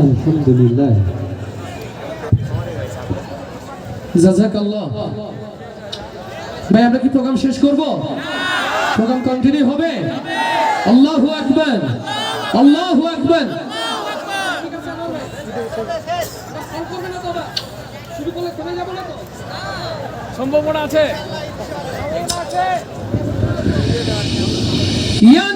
আলহামদুলিল্লাহ। জাজাকাল্লাহ। ভাই আমরা কি প্রোগ্রাম শেষ করব? প্রোগ্রাম কন্টিনিউ হবে? আল্লাহু আকবার। আল্লাহু আকবার। সম্ভাবনা আছে। ইয়া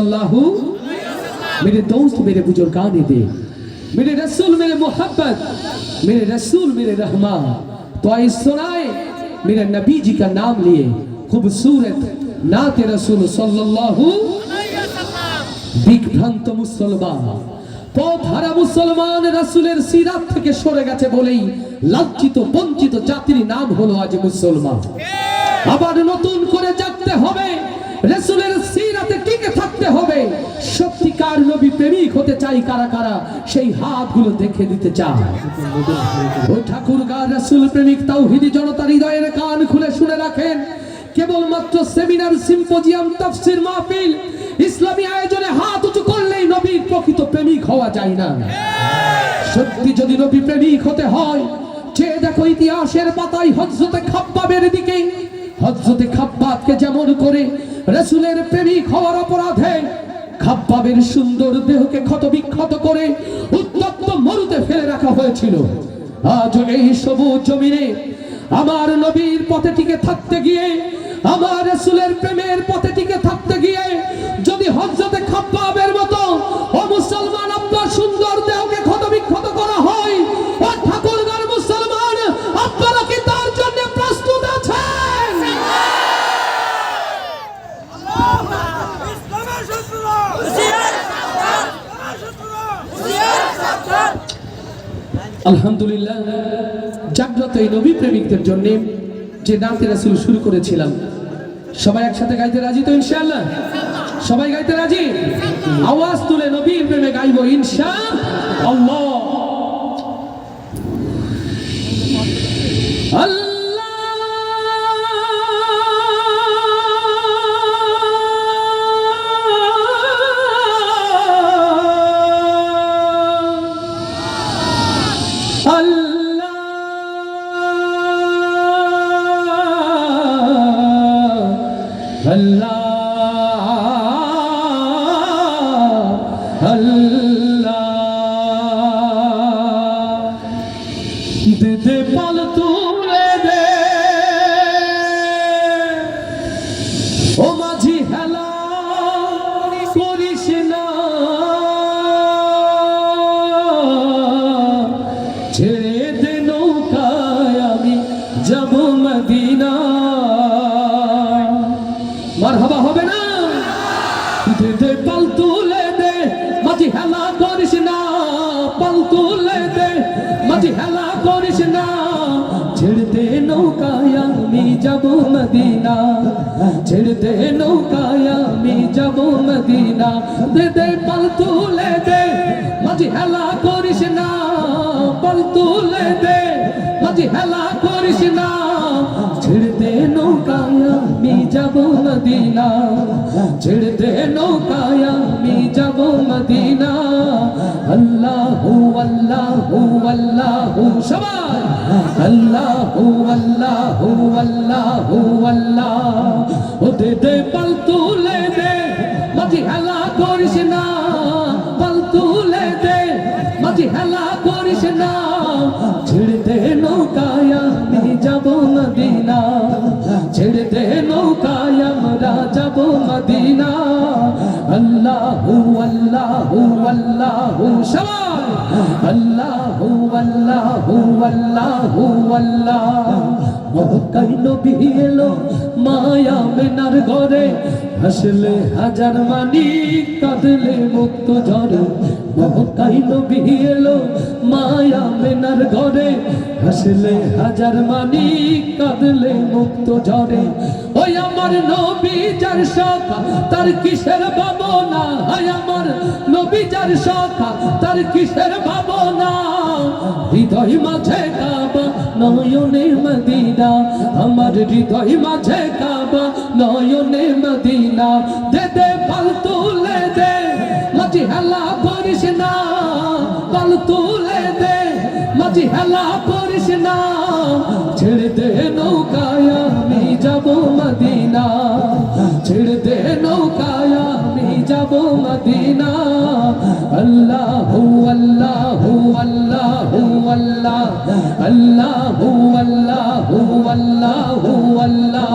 সাল্লাল্লাহু मेरे दोस्त मेरे बुजुर्गान दे मेरे रसूल मेरे मोहब्बत मेरे रसूल मेरे रहमान तो आई सुनाए मेरे नबी जी का नाम लिए खूबसूरत नाते रसूल सल्लल्लाहु বিভ্রান্ত মুসলমান পথহারা মুসলমান রাসূলের সিরাত থেকে সরে গেছে বলেই লাজ্জিত বঞ্চিত জাতির নাম হলো আজ মুসলমান আবার নতুন করে জাগতে হবে রাসূলের সিরাতে থাকতে হবে। সত্যিকার নবী প্রেমিক হতে চাই কারা কারা? সেই হাতগুলো দেখে দিতে চায় ঠাকুর গা রাসূল প্রেমিক তাওহীদি জনতার হৃদয়ের কান খুলে শুনে রাখেন। কেবলমাত্র সেমিনার, সিম্পোজিয়াম, তাফসির, মাহফিল, ইসলামী আয়োজনে হাত উঁচু করলেই নবীর প্রকৃত প্রেমিক হওয়া যায় না। সত্যি যদি নবী প্রেমিক হতে হয়, যে দেখো ইতিহাসের পাতায় হজরতে খাব্বাবের দিকে হজরতে খাব্বাবকে যেমন করে রসুলের প্রেমিক হওয়ার অপরাধে, খাব্বাবের সুন্দর দেহকে ক্ষত বিক্ষত করে উত্তপ্ত মরুতে ফেলে রাখা হয়েছিল। আজ এই সবুজ জমিনে আমার নবীর পথে টিকে থাকতে গিয়ে আমার আলহামদুলিল্লাহ। জাগ্রত এই নবী প্রেমিকদের জন্য যে নাতে রাসুল শুরু করেছিলাম। সবাই একসাথে গাইতে রাজি তো ইনশাআল্লাহ? সবাই গাইতে রাজি? আওয়াজ তুলে নবীর প্রেমে গাইব ইনশা আল্লাহ। আল্লাহ আল্লাহ। দেতে দে দে দে পাল তুলে দে, মাঝি হেলা করিস না, পাল তুলে দে, মাঝি হেলা করিস না। ছেড়ে দে নৌকায় আমি যাব মদিনা ছেড়ে দে নৌকায় আমি যাব মদিনা। দে দে পাল তুলে দে, মাঝি হেলা করিস না, পাল তুলে দে, মাঝি হেলা করিস না। ছেড়ে দে নৌকায় আমি যাব মদিনা। ছেড়ে দে নৌকায় আমি যাব মদিনা। আল্লাহু আল্লাহু আল্লাহু, সবাই। আল্লাহু আল্লাহু আল্লাহু, আল্লাহ। ও দে দে পাল তুলে দে। মাঝি হেলা করিস না। যাব মদিনা। আল্লাহু আল্লাহু আল্লাহু, সবাই। আল্লাহু আল্লাহু আল্লাহু, আল্লাহ। মহকাই নবী এলো মায়া মেনার ঘরে। হাসলে হাজার মানি, কাঁদলে মুক্ত ঝরে মহকাই নবী এলো মায়া মেনার ঘরে। হাসলে হাজার মানি, কাঁদলে মুক্ত ঝরে ওই আমার নবী যার শাখা, তার কিসের ভাবনা? হায় আমার নবী যার শাখা, তার কিসের ভাবনা? হৃদয় মাঝে কাবা, নয়নে মদিনা। আমার হৃদয় মাঝে কাবা, নয়নে মদিনা। দে দে, পাল তুলে দে, মাঝি হেলা করিস না। পাল তুলে দে, মাঝি হেলা করিস না। ছেড়ে দে নৌকায় আল্লাহ আল্লাহ আল্লাহ আল্লাহ।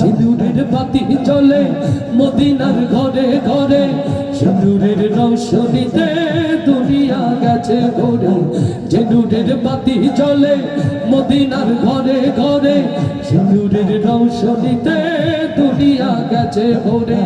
সিঁদুরের বাতি চলে মদিনার ঘরে ঘরে। সিঁদুরের রৌশনীতে দুনিয়া গেছে ঘরে। সিঁদুরের বাতি চলে মদিনার ঘরে ঘরে। সিঁদুরের রৌশনীতে দুনিয়া গেছে ভরে